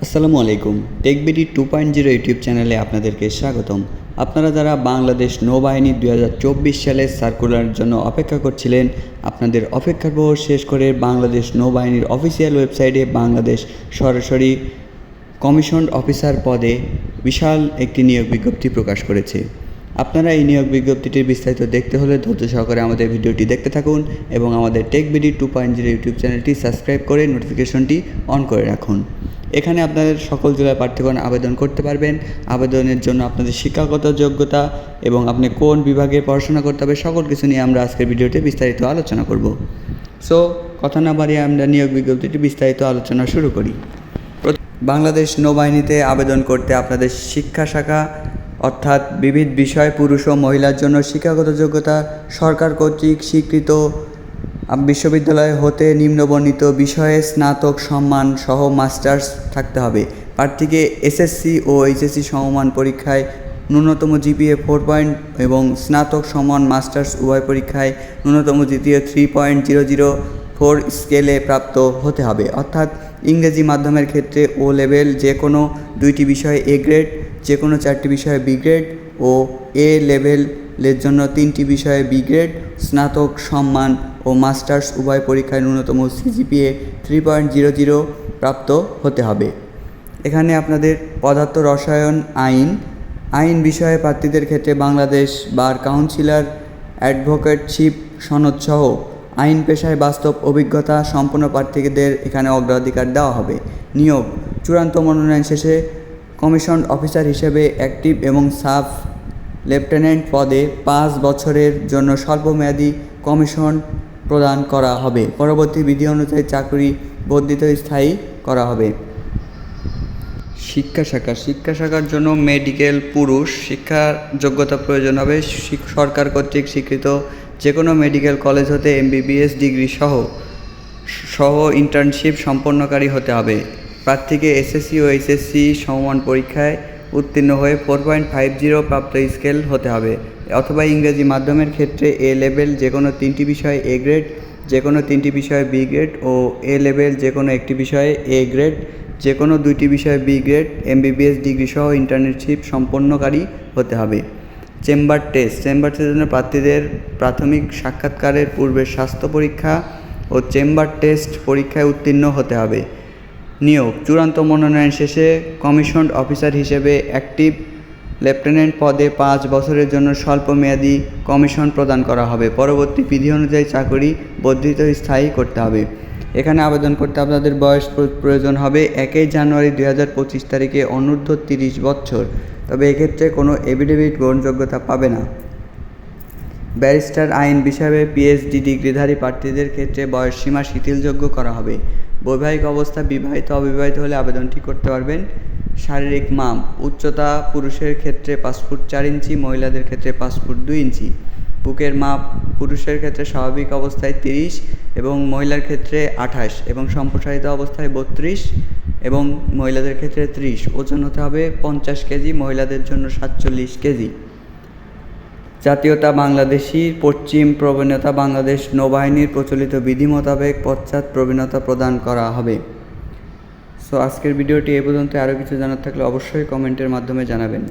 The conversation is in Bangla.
আসসালামু আলাইকুম। Tech BD two point zero YouTube চ্যানেলে আপনাদেরকে স্বাগতম। আপনারা যারা বাংলাদেশ নৌবাহিনী দু হাজার চব্বিশ সালের সার্কুলারের জন্য অপেক্ষা করছিলেন, আপনাদের অপেক্ষার বহর শেষ করে বাংলাদেশ নৌবাহিনীর অফিসিয়াল ওয়েবসাইটে বাংলাদেশ সরাসরি কমিশন অফিসার পদে বিশাল একটি নিয়োগ বিজ্ঞপ্তি প্রকাশ করেছে। আপনারা এই নিয়োগ বিজ্ঞপ্তিটির বিস্তারিত দেখতে হলে ধৈর্য সহকারে আমাদের ভিডিওটি দেখতে থাকুন এবং আমাদের tech BD two point zero YouTube চ্যানেলটি সাবস্ক্রাইব করে নোটিফিকেশনটি অন করে রাখুন। এখানে আপনাদের সকল জেলার প্রার্থীগণ আবেদন করতে পারবেন। আবেদনের জন্য আপনাদের শিক্ষাগত যোগ্যতা এবং আপনি কোন বিভাগে পড়াশোনা করতে হবে, সকল কিছু নিয়ে আমরা আজকের ভিডিওতে বিস্তারিত আলোচনা করব। সো কথা না বাড়িয়ে আমরা নিয়োগ বিজ্ঞপ্তিটি বিস্তারিত আলোচনা শুরু করি। বাংলাদেশ নৌবাহিনীতে আবেদন করতে আপনাদের শিক্ষা শাখা, অর্থাৎ বিবিধ বিষয় পুরুষ ও মহিলার জন্য শিক্ষাগত যোগ্যতা, সরকার কর্তৃক স্বীকৃত বিশ্ববিদ্যালয় হতে নিম্নবর্ণিত বিষয়ে স্নাতক সম্মান সহ মাস্টার্স থাকতে হবে। প্রার্থীকে এসএসসি ও এইচএসসি সমমান পরীক্ষায় ন্যূনতম জিপিএ ফোর পয়েন্ট এবং স্নাতক সমান মাস্টার্স উভয় পরীক্ষায় ন্যূনতম GPA three point zero zero four স্কেলে প্রাপ্ত হতে হবে। অর্থাৎ ইংরেজি মাধ্যমের ক্ষেত্রে ও লেভেল যে কোনো দুইটি বিষয়ে এ গ্রেড যে কোনো চারটি বিষয়ে বি গ্রেড ও এ লেভেলের জন্য তিনটি বিষয়ে বি গ্রেড স্নাতক সম্মান ও মাস্টার্স উভয় পরীক্ষায় ন্যূনতম CGPA three point zero zero প্রাপ্ত হতে হবে। এখানে আপনাদের পদার্থ রসায়ন আইন আইন বিষয়ে প্রার্থীদের ক্ষেত্রে বাংলাদেশ বার কাউন্সিলর অ্যাডভোকেটশিপ সনদসহ আইন পেশায় বাস্তব অভিজ্ঞতা সম্পন্ন প্রার্থীদের এখানে অগ্রাধিকার দেওয়া হবে। নিয়োগ, চূড়ান্ত মনোনয়ন শেষে কমিশন অফিসার হিসেবে অ্যাক্টিভ এবং সাব লেফটেন্যান্ট পদে পাঁচ বছরের জন্য স্বল্পমেয়াদী কমিশন প্রদান করা হবে। পরবর্তী বিধি অনুযায়ী চাকরি বর্ধিত স্থায়ী করা হবে। শিক্ষা শাখা। শিক্ষা শাখার জন্য মেডিকেল পুরুষ শিক্ষার যোগ্যতা প্রয়োজন হবে। সরকার কর্তৃক স্বীকৃত যে কোনো মেডিকেল কলেজ হতে এমবিবিএস ডিগ্রি সহ সহ ইন্টার্নশিপ সম্পন্নকারী হতে হবে। প্রার্থীকে এসএসসি ও এইচএসসি সমমান পরীক্ষায় উত্তীর্ণ হয়ে ফোর পয়েন্ট ফাইভ জিরো প্রাপ্ত স্কেল হতে হবে। অথবা ইংরেজি মাধ্যমের ক্ষেত্রে এ লেভেল যে কোনো তিনটি বিষয়ে এ গ্রেড যে কোনো তিনটি বিষয়ে বি গ্রেড ও এ লেভেল যে কোনো একটি বিষয়ে এ গ্রেড যে কোনো দুইটি বিষয়ে বি গ্রেড এমবিবিএস ডিগ্রি সহ ইন্টার্নশিপ সম্পন্নকারী হতে হবে। চেম্বার টেস্ট চেম্বার টেস্টের জন্য প্রার্থীদের প্রাথমিক সাক্ষাৎকারের পূর্বে স্বাস্থ্য পরীক্ষা ও চেম্বার টেস্ট পরীক্ষায় উত্তীর্ণ হতে হবে। নিয়োগ, চূড়ান্ত মনোনয়ন শেষে কমিশন অফিসার হিসেবে অ্যাক্টিভ লেফটেন্যান্ট পদে পাঁচ বছরের জন্য স্বল্পমেয়াদী কমিশন প্রদান করা হবে। পরবর্তী বিধি অনুযায়ী চাকরি বর্ধিত স্থায়ী করতে হবে। এখানে আবেদন করতে আপনাদের বয়স প্র- প্রয়োজন হবে একই জানুয়ারি দুই হাজার পঁচিশ তারিখে অনূর্ধ্ব তিরিশ বছর। তবে এক্ষেত্রে কোনো এভিডেভিট গ্রহণযোগ্যতা পাবে না। ব্যারিস্টার আইন বিষয়ে পিএইচডি ডিগ্রিধারী প্রার্থীদের ক্ষেত্রে বয়সসীমা শিথিলযোগ্য করা হবে। বৈবাহিক অবস্থা, বিবাহিত, অবিবাহিত হলে আবেদনটি করতে পারবেন। শারীরিক মাপ, উচ্চতা পুরুষের ক্ষেত্রে পাঁচ ফুট চার ইঞ্চি, মহিলাদের ক্ষেত্রে পাঁচ ফুট দুই ইঞ্চি। বুকের মাপ, পুরুষের ক্ষেত্রে স্বাভাবিক অবস্থায় তিরিশ এবং মহিলার ক্ষেত্রে আঠাশ এবং সম্প্রসারিত অবস্থায় বত্রিশ এবং মহিলাদের ক্ষেত্রে ত্রিশ। ওজন হতে হবে পঞ্চাশ কেজি, মহিলাদের জন্য সাতচল্লিশ কেজি। জাতীয়তা বাংলাদেশি, পশ্চিম প্রবীণতা বাংলাদেশ নৌবাহিনীর প্রচলিত বিধি মোতাবেক পশ্চাৎ প্রবীণতা প্রদান করা হবে। সো আজকের ভিডিওটি এ পর্যন্ত। আরও কিছু জানার থাকলে অবশ্যই কমেন্টের মাধ্যমে জানাবেন।